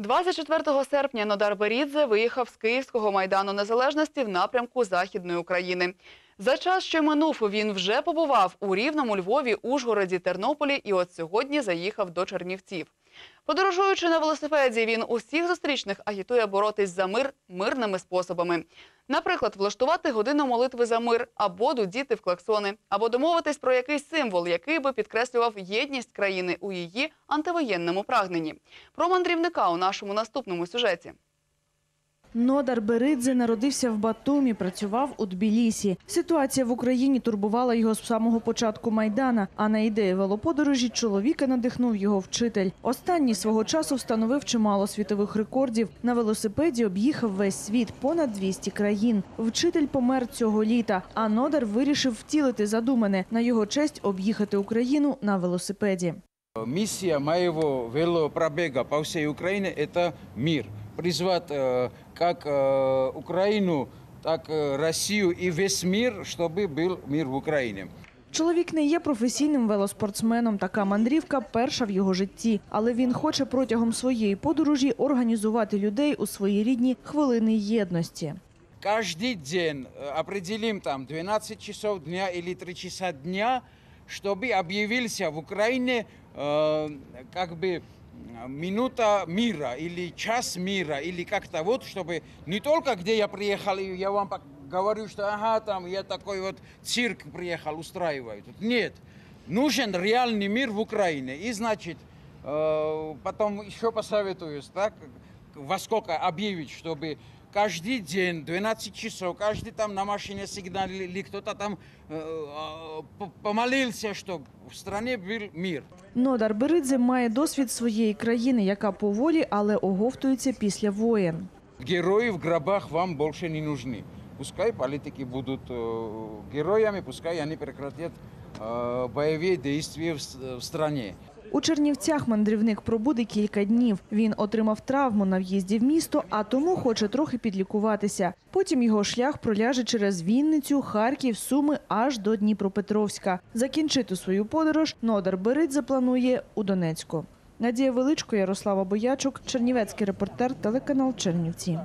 24 серпня Нодар Берідзе виїхав з Київського майдану незалежності в напрямку Західної України. За час, що минув, він вже побував у Рівному, Львові, Ужгороді, Тернополі і от сьогодні заїхав до Чернівців. Подорожуючи на велосипеді, він усіх зустрічних агітує боротись за мир мирними способами. Наприклад, влаштувати годину молитви за мир, або дудіти в клаксони, або домовитись про якийсь символ, який би підкреслював єдність країни у її антивоєнному прагненні. Про мандрівника у нашому наступному сюжеті. Нодар Беридзе народився в Батумі, працював у Тбілісі. Ситуація в Україні турбувала його з самого початку Майдана, а на ідею велоподорожі чоловіка надихнув його вчитель. Останній свого часу встановив чимало світових рекордів. На велосипеді об'їхав весь світ, понад 200 країн. Вчитель помер цього літа, а Нодар вирішив втілити задумане на його честь об'їхати Україну на велосипеді. Миссия моего велопробега по всей Украине – это мир Призвать э, как э, Украину, так э, Россию и весь мир, чтобы был мир в Украине. Чоловік не є професійним велоспортсменом. Така мандрівка перша в його житті. Але він хоче протягом своєї подорожі організувати людей у своїй рідні хвилини єдності. Каждый день э, определим там 12 часов дня или 3 часа дня, чтобы объявился в Украине э, как бы э, минута мира или час мира или как-то вот, чтобы не только где я приехал, и я вам говорю, что ага, там я такой вот цирк приехал, устраиваю. тут. Нет, нужен реальный мир в Украине. И значит, э, потом еще посоветуюсь, так, во сколько объявить, чтобы каждый день, 12 часов, каждый там на машине сигналили, кто-то там э, э, п- помолился, чтобы в стране был мир. Нодар Беридзе має досвід своєї країни, яка поволі, але оговтується після воєн. Герои в гробах вам больше не нужны. Пускай политики будут э, героями, пускай они прекратят э, боевые действия в, с- в стране. У Чернівцях мандрівник пробуде кілька днів. Він отримав травму на в'їзді в місто, а тому хоче трохи підлікуватися. Потім його шлях проляже через Вінницю, Харків, Суми аж до Дніпропетровська. Закінчити свою подорож Нодар Беридзе планує у Донецьку. Надія Величко, Ярослава Боячук, Чернівецький репортер, телеканал Чернівці.